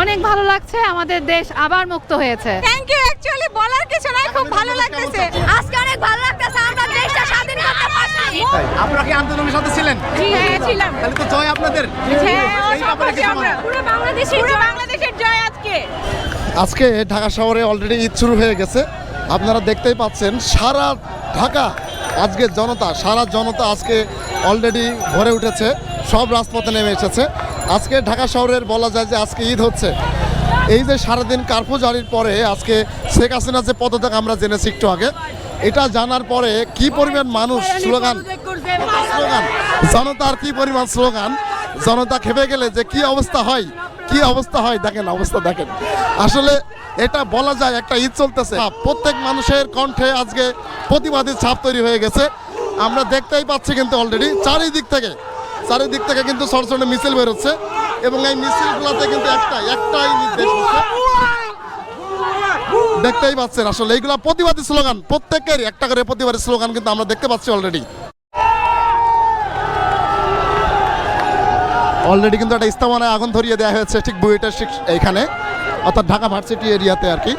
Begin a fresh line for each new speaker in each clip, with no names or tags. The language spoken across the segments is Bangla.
অনেক ভালো লাগছে আমাদের দেশ আবার মুক্ত হয়েছে।
থ্যাংক ইউ অ্যাকচুয়ালি বলার কিছু নাই খুব ভালো লাগতেছে।
আজকে অনেক ভালো লাগতেছে আমরা দেশটা স্বাধীন করতে পারছি।
আপনারা কি আন্দোলনের সাথে ছিলেন?
হ্যাঁ ছিলাম।
তাহলে তো জয় আপনাদের।
হ্যাঁ
এই ব্যাপারে কিছু
আমরা পুরো বাংলাদেশের পুরো বাংলাদেশের জয় আজকে।
আজকে ঢাকা শহরে অলরেডি ঈদ শুরু হয়ে গেছে। আপনারা দেখতেই পাচ্ছেন সারা ঢাকা আজকে জনতা সারা জনতা আজকে অলরেডি ভরে উঠেছে। সব রাজপথে নেমে এসেছে। আজকে ঢাকা শহরের বলা যায় যে আজকে ঈদ হচ্ছে। এই যে সারাদিন কার্ফু জারির পরে আজকে শেখ হাসিনা যে পদত্যাগ আমরা জেনেছি একটু আগে, এটা জানার পরে কি পরিমাণ মানুষ স্লোগান স্লোগান। জনতার কি পরিমাণ স্লোগান? জনতা খেপে গেলে যে কি অবস্থা হয়? কি অবস্থা হয়? দেখেন, অবস্থা দেখেন। আসলে এটা বলা যায় একটা ঈদ চলতেছে। প্রত্যেক মানুষের কণ্ঠে আজকে প্রতিবাদী ছাপ তৈরি হয়ে গেছে। আমরা দেখতেই পাচ্ছি কিন্তু অলরেডি চারিদিক থেকে চারিদিক থেকে কিন্তু সরসরে মিছিল বেরোচ্ছে এবং এই মিছিলগুলোতে কিন্তু একটাই একটাই নির্দেশ দেখতেই পাচ্ছেন আসলে এইগুলা প্রতিবাদী স্লোগান প্রত্যেকের একটা করে প্রতিবাদী স্লোগান কিন্তু আমরা দেখতে পাচ্ছি অলরেডি অলরেডি কিন্তু একটা ইস্তামানে আগুন ধরিয়ে দেওয়া হয়েছে ঠিক বুয়েটের ঠিক এইখানে, অর্থাৎ ঢাকা ভার্সিটি এরিয়াতে আর কি।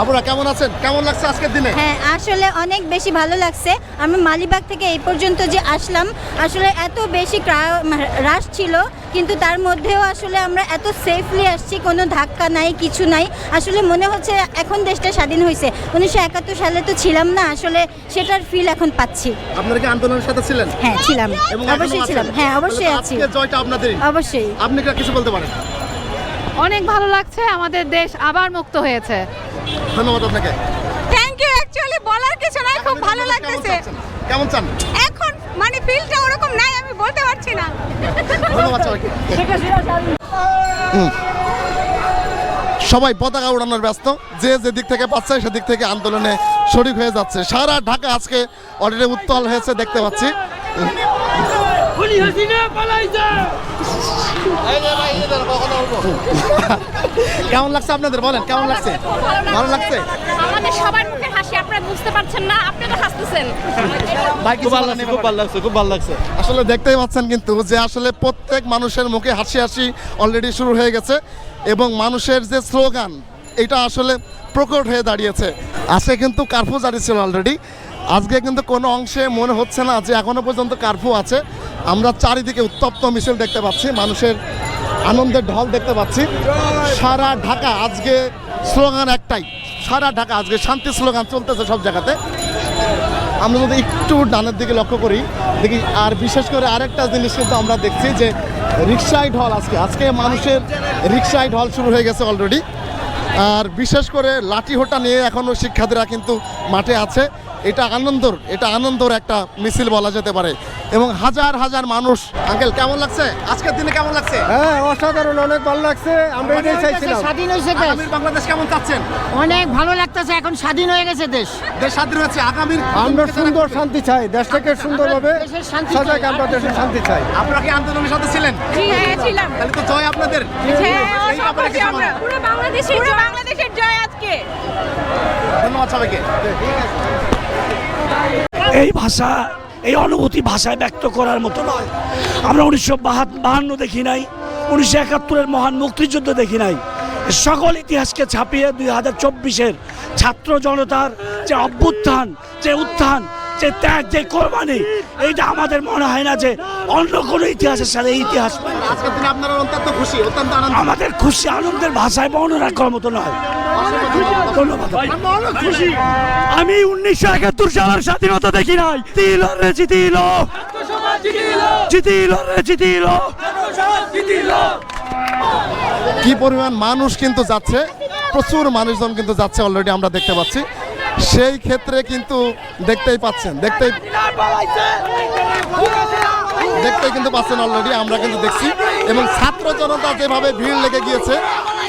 আপনারা কেমন আছেন? কেমন লাগছে আজকের দিনে?
হ্যাঁ আসলে অনেক বেশি ভালো লাগছে। আমি মালিবাগ থেকে এই পর্যন্ত যে আসলাম আসলে এত বেশি রাশ ছিল কিন্তু তার মধ্যেও আসলে আমরা এত সেফলি আসছি কোনো ধাক্কা নাই কিছু নাই। আসলে মনে হচ্ছে এখন দেশটা স্বাধীন হয়েছে উনিশশো একাত্তর সালে তো ছিলাম না আসলে সেটার ফিল এখন পাচ্ছি।
আপনারা কি আন্দোলনের সাথে ছিলেন?
হ্যাঁ ছিলাম। অবশ্যই ছিলাম। হ্যাঁ অবশ্যই আছি।
জয়টা আপনাদেরই।
অবশ্যই।
আপনি কিছু বলতে পারেন?
অনেক ভালো লাগছে আমাদের দেশ আবার মুক্ত হয়েছে।
ধন্যবাদ আপনাকে।
থ্যাংক ইউ অ্যাকচুয়ালি বলার কিছু নাই খুব ভালো লাগতেছে?
কেমন চান?
এখন মানে ফিলটা ওরকম নাই আমি বলতে পারছি না।
ধন্যবাদ সবাইকে। হুম। সবাই পতাকা উড়ানোর ব্যস্ত যে যে দিক থেকে পাচ্ছে সেদিক থেকে আন্দোলনে শরিক হয়ে যাচ্ছে। সারা ঢাকা আজকে অলরেডি উত্তাল হয়েছে দেখতে পাচ্ছি। কেমন লাগছে আপনাদের? বলেন কেমন লাগছে? ভালো লাগছে?
আমাদের সবার মুখে হাসি আপনারা বুঝতে পারছেন না আপনি তো হাসতেছেন।
ভাই কিছু বলার নেই
খুব ভালো লাগছে খুব ভালো লাগছে।
আসলে দেখতেই পাচ্ছেন কিন্তু যে আসলে প্রত্যেক মানুষের মুখে হাসি হাসি অলরেডি শুরু হয়ে গেছে এবং মানুষের যে স্লোগান এটা আসলে প্রকট হয়ে দাঁড়িয়েছে। আজকে কিন্তু কার্ফু জারি ছিল অলরেডি আজকে কিন্তু কোনো অংশে মনে হচ্ছে না যে এখনও পর্যন্ত কার্ফু আছে। আমরা চারিদিকে উত্তপ্ত মিছিল দেখতে পাচ্ছি, মানুষের আনন্দের ঢল দেখতে পাচ্ছি। সারা ঢাকা আজকে স্লোগান একটাই, সারা ঢাকা আজকে শান্তি স্লোগান চলতেছে সব জায়গাতে। আমরা যদি একটু ডানের দিকে লক্ষ্য করি, দেখি, আর বিশেষ করে আরেকটা জিনিস কিন্তু আমরা দেখছি যে রিক্সায় ঢল আজকে আজকে মানুষের রিক্সায় ঢল শুরু হয়ে গেছে অলরেডি আর বিশেষ করে লাঠি হোটা নিয়ে এখনও শিক্ষার্থীরা কিন্তু মাঠে আছে। এটা আনন্দর এটা আনন্দর একটা মিছিল বলা যেতে পারে। এবং হাজার হাজার মানুষ আঙ্কেল কেমন লাগছে? আজকের দিনে কেমন লাগছে?
হ্যাঁ অসাধারণ অনেক ভালো লাগছে। আমরা এটাই চাইছিলাম।
স্বাধীন হয়েছে দেশ।
আগামীর বাংলাদেশ কেমন চাচ্ছেন?
অনেক ভালো লাগতেছে এখন স্বাধীন হয়ে গেছে দেশ।
দেশ স্বাধীন হয়েছে আগামীর
আমরা সুন্দর শান্তি চাই দেশটাকে সুন্দরভাবে
দেশের শান্তি
সাজাকে
চাই।
আমরা দেশের শান্তি চাই।
আপনারা কি আন্দোলনের সাথে ছিলেন?
জি হ্যাঁ ছিলাম।
তাহলে তো জয় আপনাদের।
হ্যাঁ পুরো বাংলাদেশের পুরো বাংলাদেশের জয় আজকে।
ধন্যবাদ সবাইকে।
এই ভাষা, এই অনুভূতি ভাষায় ব্যক্ত করার মতো নয়। আমরা উনিশশো বাহান্ন দেখি নাই, উনিশশো একাত্তরের মহান মুক্তিযুদ্ধ দেখি নাই। সকল ইতিহাসকে ছাপিয়ে দুই হাজার চব্বিশের ছাত্র জনতার যে অভ্যুত্থান, যে উত্থান যে ত্যাগ যে কোরবানি এইটা আমাদের মনে হয় না যে অন্য কোনো ইতিহাসের সাথে ইতিহাস আমাদের খুশি আনন্দের ভাষায় বর্ণনা করার মতো নয়। আমি উনিশশো একাত্তর সালের স্বাধীনতা দেখি নাই। জিতিল রে জিতিল। জিতিল রে জিতিল।
কি পরিমাণ মানুষ কিন্তু যাচ্ছে প্রচুর মানুষজন কিন্তু যাচ্ছে অলরেডি আমরা দেখতে পাচ্ছি। সেই ক্ষেত্রে কিন্তু দেখতেই পাচ্ছেন দেখতেই দেখতেই কিন্তু পাচ্ছেন অলরেডি আমরা কিন্তু দেখছি। এবং ছাত্র জনতা যেভাবে ভিড় লেগে গিয়েছে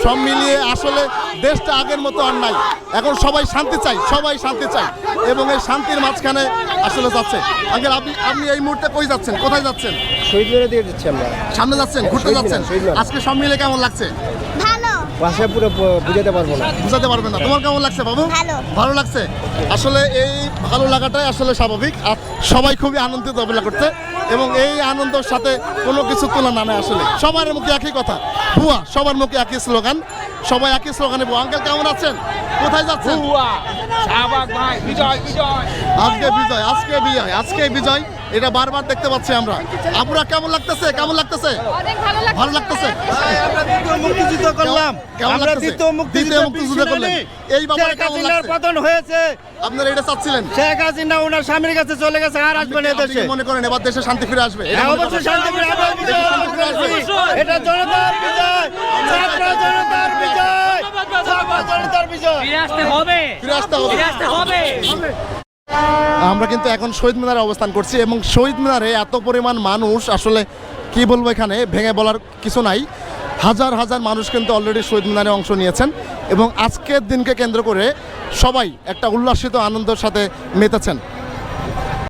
সব মিলিয়ে আসলে দেশটা আগের মতো আর নাই। এখন সবাই শান্তি চাই সবাই শান্তি চাই। এবং এই শান্তির মাঝখানে আসলে যাচ্ছে। আঙ্কেল আপনি আপনি এই মুহূর্তে কই যাচ্ছেন? কোথায় যাচ্ছেন?
শহীদ বেড়ে দিয়ে দিচ্ছি আমরা।
সামনে যাচ্ছেন ঘুরতে যাচ্ছেন। আজকে সব মিলে কেমন লাগছে?
ভালো
ভাষায় পুরো বুঝাতে পারব না।
বুঝাতে পারবে না। তোমার কেমন লাগছে বাবু?
ভালো।
ভালো লাগছে? আসলে এই ভালো লাগাটাই আসলে স্বাভাবিক আর সবাই খুবই আনন্দিত অবহেলা করতে এবং এই আনন্দের সাথে কোনো কিছু তুলনা নেই আসলে। সবার মুখে একই কথা। ভুয়া সবার মুখে একই স্লোগান। সবাই একই স্লোগানে আঙ্কেল কেমন আছেন? কোথায় যাচ্ছেন? আজকে বিজয় আজকে বিজয় আজকে বিজয়। এটা বারবার দেখতে পাচ্ছি আমরা। আপুরা কেমন লাগতেছে? কেমন লাগতেছে?
ভালো
লাগতেছে।
আমরা মুক্তিযুদ্ধ করলাম। আমরা দ্বিতীয় মুক্তিযুদ্ধ
করলেন। এই ব্যাপারে কেমন লাগছে?
পতন হয়েছে।
আপনারা এটা চাচ্ছিলেন?
শেখ হাসিনা ওনার স্বামীর কাছে চলে গেছে আর আসবে না দেশে
মনে করেন এবার দেশে শান্তি ফিরে আসবে? এটা
হ্যাঁ, অবশ্যই
করেন?
শান্তি ফিরে আসবে, বিজয়
শান্তি ফিরে আসবে।
এটা জনতার বিজয়। ছাত্র জনতার বিজয় ছাত্র জনতার বিজয়
ফিরে আসতে হবে। আমরা কিন্তু এখন শহীদ মিনারে অবস্থান করছি এবং শহীদ মিনারে এত পরিমাণ মানুষ আসলে কি বলব এখানে ভেঙে বলার কিছু নাই। হাজার হাজার মানুষ কিন্তু অলরেডি শহীদ মিনারে অংশ নিয়েছেন এবং আজকের দিনকে কেন্দ্র করে সবাই একটা উল্লাসিত আনন্দের সাথে মেতেছেন।